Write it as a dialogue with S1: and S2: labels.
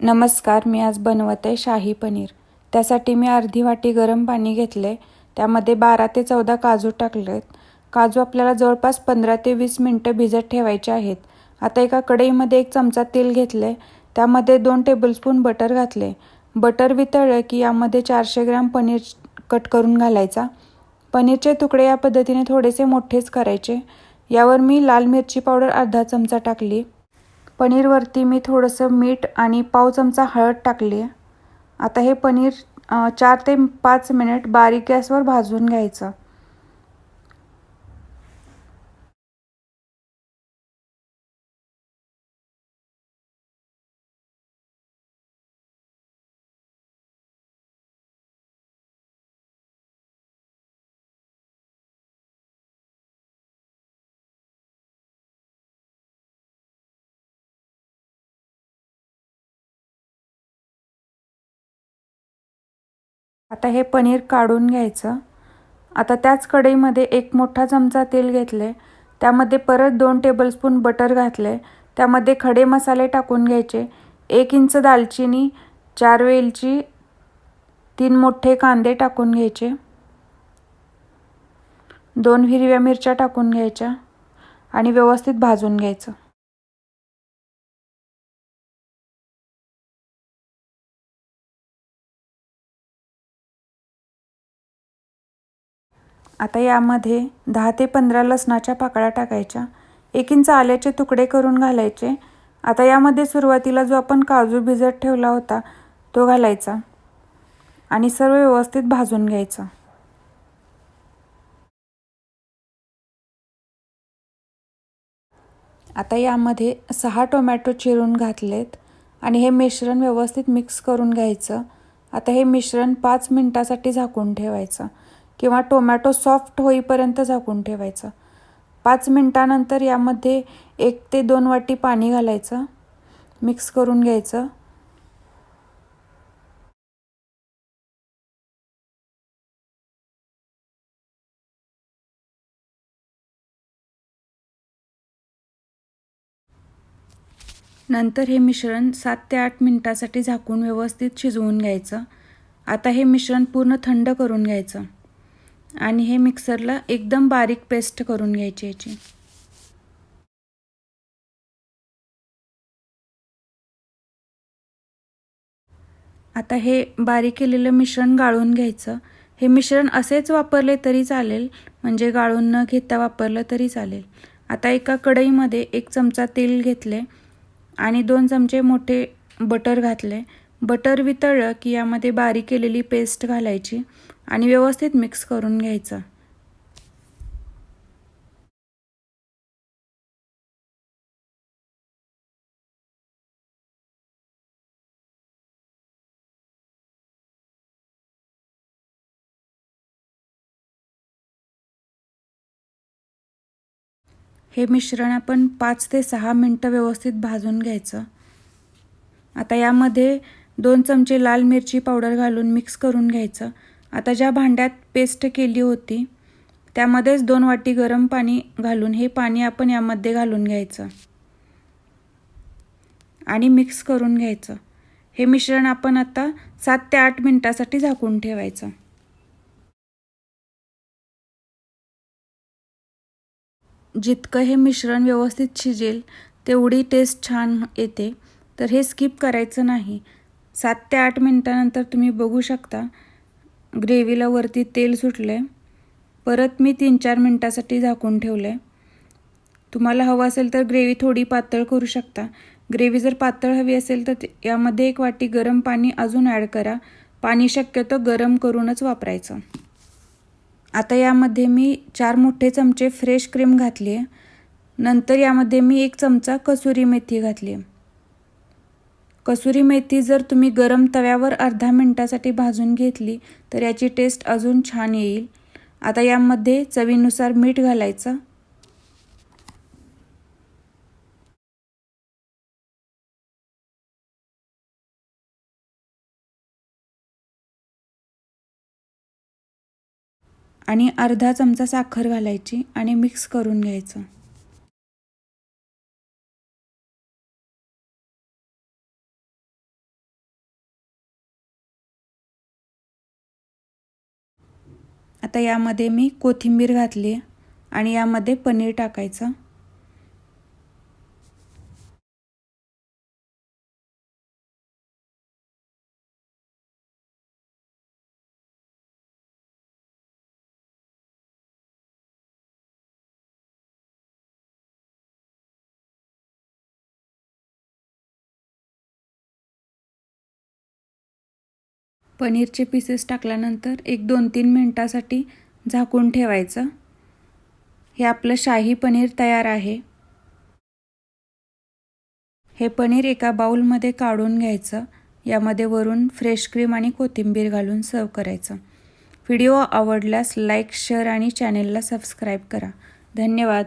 S1: नमस्कार मी आज बनवत आहे शाही पनीर. त्यासाठी मी अर्धी वाटी गरम पाणी घेतले त्यामध्ये बारा ते चौदा काजू टाकलेत. काजू आपल्याला जवळपास पंधरा ते वीस मिनटं भिजत ठेवायचे आहेत. आता एका कढईमध्ये एक चमचा तेल घेतले त्यामध्ये दोन टेबलस्पून बटर घातले बटर वितळलं की यामध्ये चारशे ग्राम पनीर कट करून घालायचा. पनीरचे तुकडे या पद्धतीने थोडेसे मोठेच करायचे. यावर मी लाल मिरची पावडर अर्धा चमचा टाकली. पनीरवरती मी थोडंसं मीठ आणि पाव चमचा हळद टाकली. आहे आता हे पनीर चार ते पाच मिनिट बारीक गॅसवर भाजून घ्यायचं. आता हे पनीर काढून घ्यायचं. आता त्याच कढईमध्ये एक मोठा चमचा तेल घेतले. त्यामध्ये परत दोन टेबलस्पून बटर घातले. त्यामध्ये खडे मसाले टाकून घ्यायचे. एक इंच दालचिनी चार वेलची तीन मोठे कांदे टाकून घ्यायचे. दोन हिरव्या मिरच्या टाकून घ्यायच्या आणि व्यवस्थित भाजून घ्यायचं. आता यामध्ये दहा ते पंधरा लसणाच्या पाकळ्या टाकायच्या एक इंच आल्याचे तुकडे करून घालायचे. आता यामध्ये सुरुवातीला जो आपण काजू भिजत ठेवला होता तो घालायचा आणि सर्व व्यवस्थित भाजून घ्यायचं. आता यामध्ये सहा टोमॅटो चिरून घातलेत आणि हे मिश्रण व्यवस्थित मिक्स करून घ्यायचं. आता हे मिश्रण पाच मिनटासाठी झाकून ठेवायचं. किंवा टोमॅटो सॉफ्ट होईपर्यंत झाकून ठेवायचं. पाच मिनटानंतर यामध्ये एक ते दोन वाटी पाणी घालायचं. मिक्स करून घ्यायचं. नंतर हे मिश्रण सात ते आठ मिनटासाठी झाकून व्यवस्थित शिजवून घ्यायचं. आता हे मिश्रण पूर्ण थंड करून घ्यायचं. आणि हे मिक्सरला एकदम बारीक पेस्ट करून घ्यायची याची. आता हे बारीक केलेलं मिश्रण गाळून घ्यायचं. हे मिश्रण असेच वापरले तरी चालेल म्हणजे गाळून न घेता वापरलं तरी चालेल. आता एका कढईमध्ये एक चमचा तेल घेतले आणि दोन चमचे मोठे बटर घातले. बटर वितळलं की यामध्ये बारीक केलेली पेस्ट घालायची. आणि व्यवस्थित मिक्स करून घ्यायचं. हे मिश्रण आपण पाच ते सहा मिनटं व्यवस्थित भाजून घ्यायचं. आता यामध्ये दोन चमचे लाल मिरची पावडर घालून मिक्स करून घ्यायचं. आता ज्या भांड्यात पेस्ट केली होती त्यामध्येच दोन वाटी गरम पाणी घालून हे पाणी आपण यामध्ये घालून घ्यायचं. आणि मिक्स करून घ्यायचं. हे मिश्रण आपण आता सात ते आठ मिनटासाठी झाकून ठेवायचं. जितकं हे मिश्रण व्यवस्थित शिजेल तेवढी टेस्ट छान येते. तर हे स्किप करायचं नाही. सात ते आठ मिनटानंतर तुम्ही बघू शकता ग्रेव्हीला वरती तेल सुटलं. आहे परत मी तीन चार मिनटासाठी झाकून ठेवलं. आहे तुम्हाला हवं असेल तर ग्रेव्ही थोडी पातळ करू शकता. ग्रेव्ही जर पातळ हवी असेल तर यामध्ये एक वाटी गरम पाणी अजून ॲड करा. पाणी शक्यतो गरम करूनच वापरायचं. आता यामध्ये मी चार मोठे चमचे फ्रेश क्रीम घातली आहे नंतर यामध्ये मी एक चमचा कसुरी मेथी घातली आहे कसुरी मेथी जर तुम्ही गरम तव्यावर अर्धा मिनटासाठी भाजून घेतली तर याची टेस्ट अजून छान येईल. आता यामध्ये चवीनुसार मीठ घालायचं. आणि अर्धा चमचा साखर घालायची आणि मिक्स करून घ्यायचं. आता यामध्ये मी कोथिंबीर घातली आणि यामध्ये पनीर टाकायचं. पनीरचे पीसेस टाकल्यानंतर एक दोन तीन मिनटासाठी झाकून ठेवायचं. हे आपलं शाही पनीर तयार आहे. हे पनीर एका बाऊलमध्ये काढून घ्यायचं. यामध्ये वरून फ्रेश क्रीम आणि कोथिंबीर घालून सर्व करायचं. व्हिडिओ आवडल्यास लाईक शेअर आणि चॅनेलला सबस्क्राईब करा. धन्यवाद.